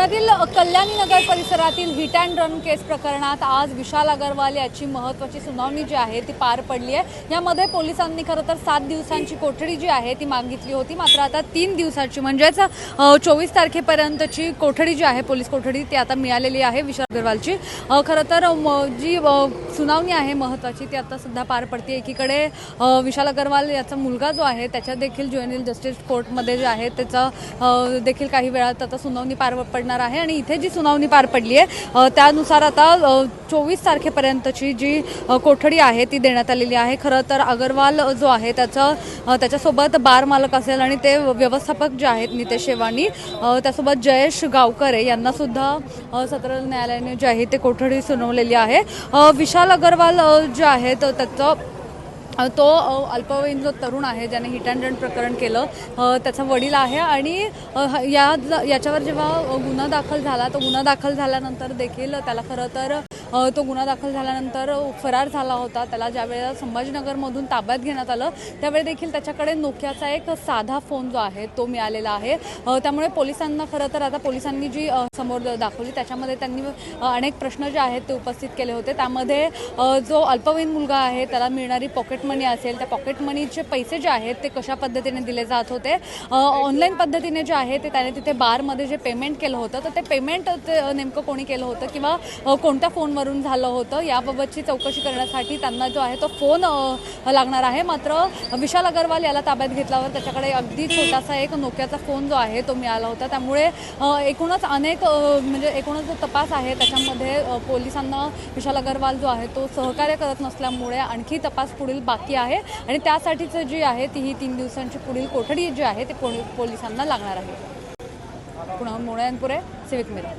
पुण्यातील कल्याणी नगर परिसरातील hit and run केस प्रकरणात आज विशाल अगरवाल याची महत्त्वाची सुनावणी जी आहे ती पार पडली आहे. यामध्ये पोलिसांनी खरं तर सात दिवसांची कोठडी जी आहे ती मागितली होती. मात्र आता तीन दिवसाची म्हणजेच चोवीस तारखेपर्यंतची कोठडी जी आहे पोलीस कोठडी ती आता मिळालेली आहे विशाल अगरवालची. खरं तर जी सुनावणी आहे महत्त्वाची ती आता सध्या पार पडते एकीकडे विशाल अगरवाल याचा मुलगा जो आहे त्याच्या देखील ज्युएनियल जस्टिस कोर्टमध्ये जे आहे त्याचा देखील काही वेळात आता सुनावणी पार पडणार आहे. आणि इथे जी सुनावणी पार पडली आहे त्यानुसार आता चोवीस तारखेपर्यंतची जी कोठडी आहे ती देण्यात आलेली आहे. खरं तर अगरवाल जो आहे त्याचं त्याच्यासोबत बार मालक असेल आणि ते व्यवस्थापक जे आहेत नितेश शेवानी त्यासोबत जयेश गावकरे यांना सुद्धा सत्र न्यायालयाने जे आहे ते कोठडी सुनावलेली आहे. विशाल विशाल अगरवाल जे आहेत त्याचं तो अल्पवयीन जो तरुण आहे ज्याने हिट अँड रन प्रकरण केलं त्याचा वडील आहे आणि या याच्यावर जेव्हा गुन्हा दाखल झाला तो गुन्हा दाखल झाल्यानंतर देखील त्याला खरं तर तो गुन्हा दाखल झाल्यानंतर फरार झाला होता. त्याला ज्यावेळेला संभाजीनगरमधून ताब्यात घेण्यात आलं त्यावेळी देखील त्याच्याकडे नोकियाचा एक साधा फोन जो आहे तो मिळालेला आहे. त्यामुळे पोलिसांना खरं तर आता पोलिसांनी जी समोर दाखवली त्याच्यामध्ये त्यांनी अनेक प्रश्न जे आहेत ते उपस्थित केले होते. त्यामध्ये जो अल्पवयीन मुलगा आहे त्याला मिळणारी पॉकेट मनी असेल त्या पॉकेट मनीचे पैसे जे आहेत ते कशा पद्धतीने दिले जात होते? ऑनलाईन पद्धतीने जे आहे ते त्याने तिथे बारमध्ये जे पेमेंट केलं होतं तर ते पेमेंट ते नेमकं कोणी केलं होतं? किंवा कोणत्या फोनवर फोनवरून झालं होतं. याबाबतची चौकशी करण्यासाठी त्यांना जो आहे तो फोन लागणार आहे. मात्र विशाल अगरवाल याला ताब्यात घेतल्यावर त्याच्याकडे अगदी छोटासा एक नोक्याचा फोन जो आहे तो मिळाला होता. त्यामुळे एकूणच अनेक म्हणजे एकूणच जो तपास आहे त्याच्यामध्ये पोलिसांना विशाल अगरवाल जो आहे तो सहकार्य करत नसल्यामुळे आणखी तपास पुढील बाकी आहे आणि त्यासाठीचं जी आहे ती ही तीन दिवसांची पुढील कोठडी जी आहे ती पोलिसांना लागणार आहे. पुन्हा मोळ्यांपुरे सिविक मिरर